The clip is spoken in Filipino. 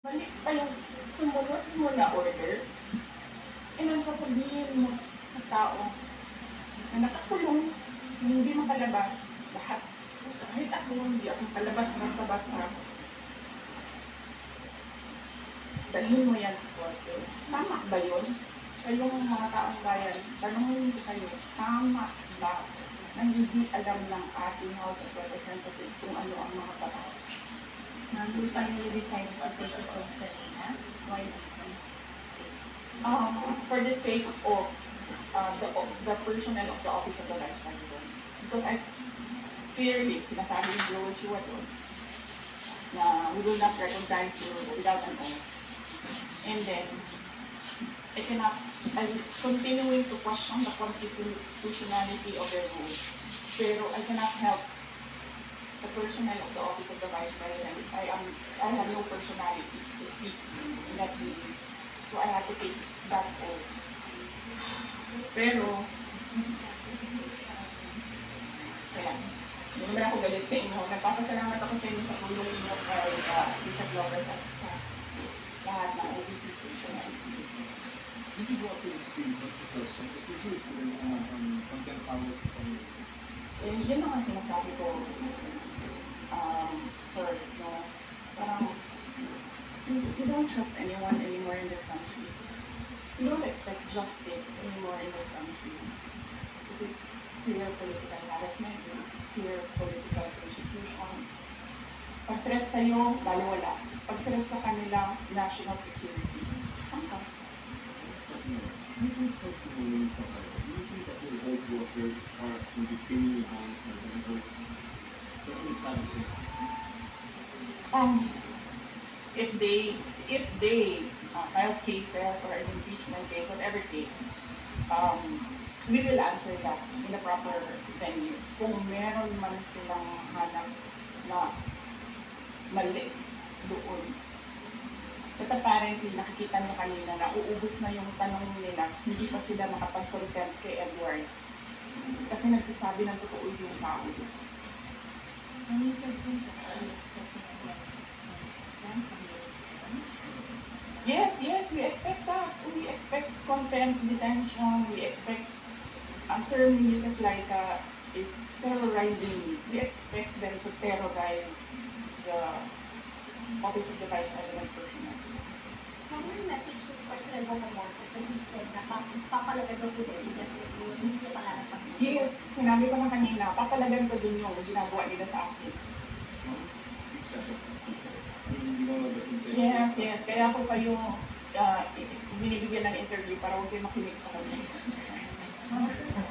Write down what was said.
Mali pa yung sumunod mo na order. Eh, nang sasabihin mo sa tao na nakakulong, na hindi makalabas, lahat. Kahit ako hindi ako palabas basta-basta. Dalhin mo yan sa korte. Tama ba yun? Kayong mga taong bayan, tanongin ko kayo, tama ba na hindi alam ng ating House of Representatives kung ano ang mga batas? Why? um, for the sake of uh, the, the personnel of the Office of the Vice President. Because I clearly, sinasabi ni Joel Chua doon, na we will not recognize you without an oath. And then, I cannot, I'm continuing to question the constitutionality of their rules. Pero I cannot help the personnel of the Office of the Vice President. I am, I have no personality to speak in that meeting. So I had to take that oath. Pero, kaya, hindi naman ako galit sa inyo. Nagpapasalamat ako sa inyo sa tulong ninyo kay uh, Lisa Glover at sa lahat ng OVP personnel. This is what is being question, because we do it in, uh, on content hours from Eh, yun ang sinasabi ko, um, sir, no, parang, you, don't trust anyone anymore in this country. You don't expect justice anymore in this country. This is clear political harassment, this is clear political persecution. Pag threat sa'yo, baliwala. Pag threat sa kanila, national security. Saan ka? But you believe that, uh, you think that your vote workers are in the criminal hands as a result. Um, if they, if they uh, file cases or an impeachment case, whatever case, um, we will answer that in a proper venue. Kung meron man silang hanap na mali doon. But apparently, nakikita nyo kanina na uubos na yung tanong nila, hindi pa sila makapag-content kay Edward. Kasi nagsasabi ng totoo yung tao. And you said things that are expecting a lot of Yes, yes, we expect that. We expect contempt, detention, we expect, ang term ni Yusef Laika is terrorizing. We expect them to terrorize the office of the Vice President personnel. Ma'am, yung message to President Bongbong Marcos when he said na pa- papalagan daw po din yung hindi niya palalagpas. Yes, sinabi ko na kanina, papalagan ko din yung ginagawa nila sa akin. Yes, yes, kaya ako kayo uh, binibigyan ng interview para huwag kayo makinig sa kanya.